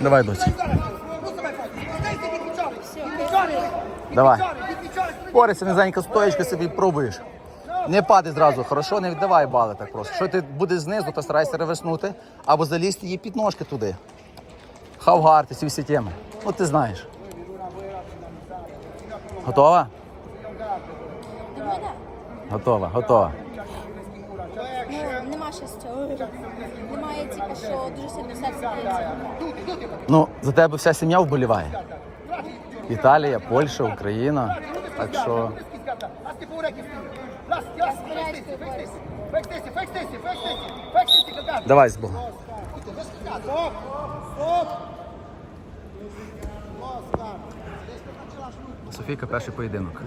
Давай, доці. Давай. Борися, низенька стоїчка собі пробуєш. Не падай зразу, хорошо, не віддавай бали так просто. Що ти будеш знизу, то старайся реверснути або залізти її під ножки туди. Хавгарти, ці всі теми. Ну ти знаєш. Готова? Готова, готова. Цього. Немає типу, що дуже сильно серце б'ється. Ну, за тебе вся сім'я вболіває. Італія, Польща, Україна. Так що давай з Богом. Софійка, перший поєдинок.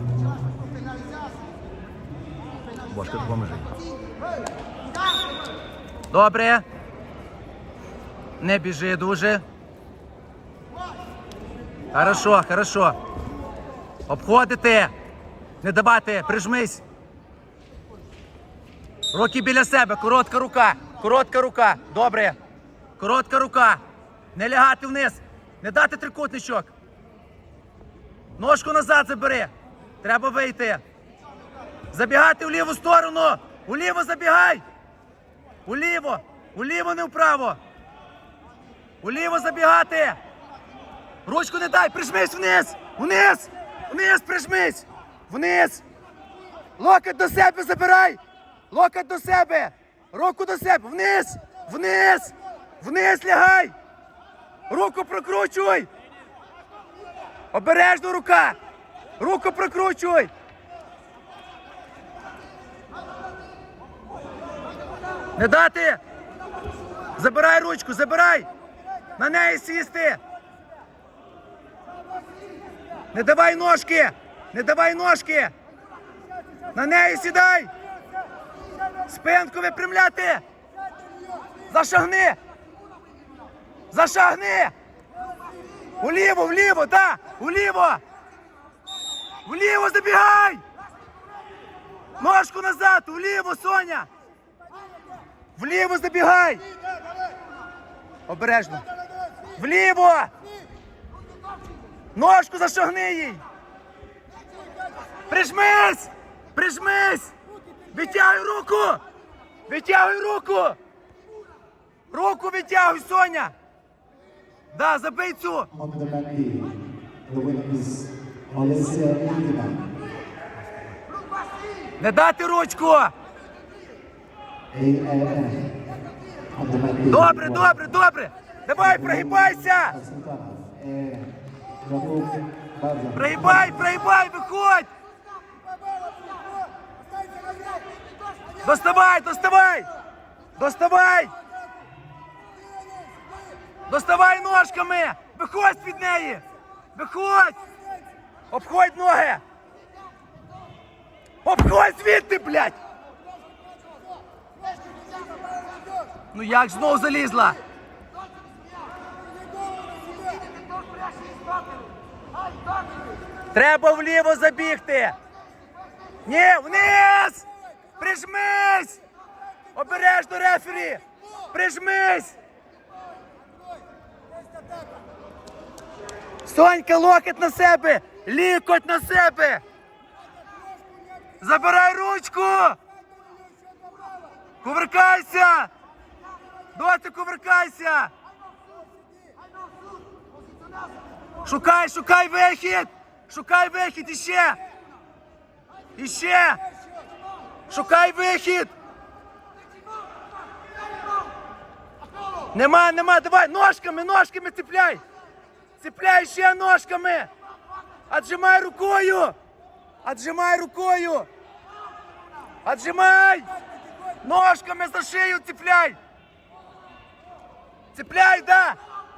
Бошка, допоможи. Добре. Не біжи дуже. Хорошо, хорошо. Обходити. Не давати, прижмись. Руки біля себе, коротка рука. Коротка рука. Добре. Коротка рука. Не лягати вниз. Не дати трикутничок. Ножку назад забери. Треба вийти. Забігати в ліву сторону. Уліво забігай. Уліво. Уліво, не вправо. Уліво забігати. Ручку не дай, прижмись вниз! Вниз! Вниз прижмись! Вниз! Локоть до себе забирай! Локоть до себе! Руку до себе! Вниз! Вниз! Вниз лягай! Руку прокручуй! Обережно рука! Руку прокручуй! Не дати! Забирай ручку, забирай! На неї сісти! Не давай ножки! Не давай ножки! На неї сідай! Спинку випрямляти! Зашагни! Зашагни! Уліво, вліво, да! Уліво! Вліво забігай! Ножку назад! Уліво, Соня! Вліво забігай! Обережно! Вліво! Ножку зашагни їй! Прижмись! Прижмись! Витягуй руку! Витягуй руку! Руку витягуй, Соня! Да, забий цю! Не дати ручку! Добре, добре, добре! Давай, прогибайся! Прогибай, прогибай, виходь! Доставай, доставай! Доставай! Доставай ножками! Виходь від неї! Виходь! Обходь ноги! Обходь звідти, блядь! Ну як знов залізла? Треба вліво забігти! Ні, вниз! Прижмись! Обережно рефері! Прижмись! Сонька, локоть на себе! Лікоть на себе! Забирай ручку! Кувыркайся! Доти, кувыркайся! Шукай, шукай вихід! Шукай вихід іще! Іще! Шукай вихід! Нема, нема, давай, ножками, ножками цепляй! Цепляй ще ножками! Отжимай рукою! Отжимай рукою! Отжимай! Ножками за шию цепляй! Цепляй, да!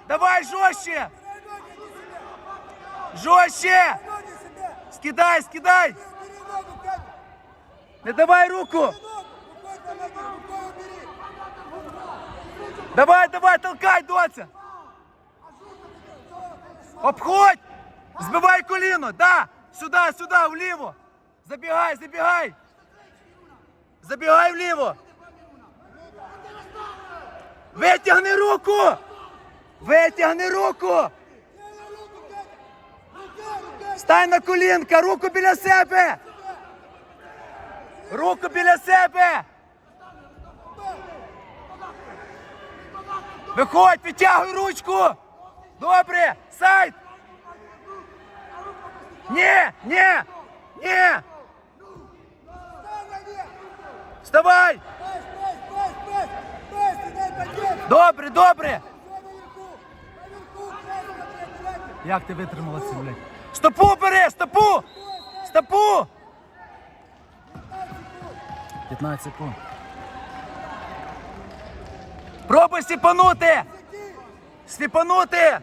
Давай жестче! Жестче! Скидай, скидай! Не давай руку! Давай, давай, толкай, доця! Обходь! Збивай коліно! Да! Сюди, сюди, вліво! Забігай, забігай! Забігай вліво! Витягни руку! Витягни руку! Стань на колінка! Руку біля себе! Руку біля себе! Виходь, підтягуй ручку! Добре! Сайт! Ні! Ні! Ні! Вставай! Добре, добре! Як ти витримала це, блядь? Стопу бери! Стопу! Стопу! 15 секунд. Пробуй сліпанути! Сліпанути!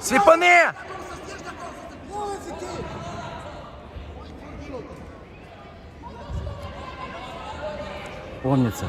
Сліпани! Помніться.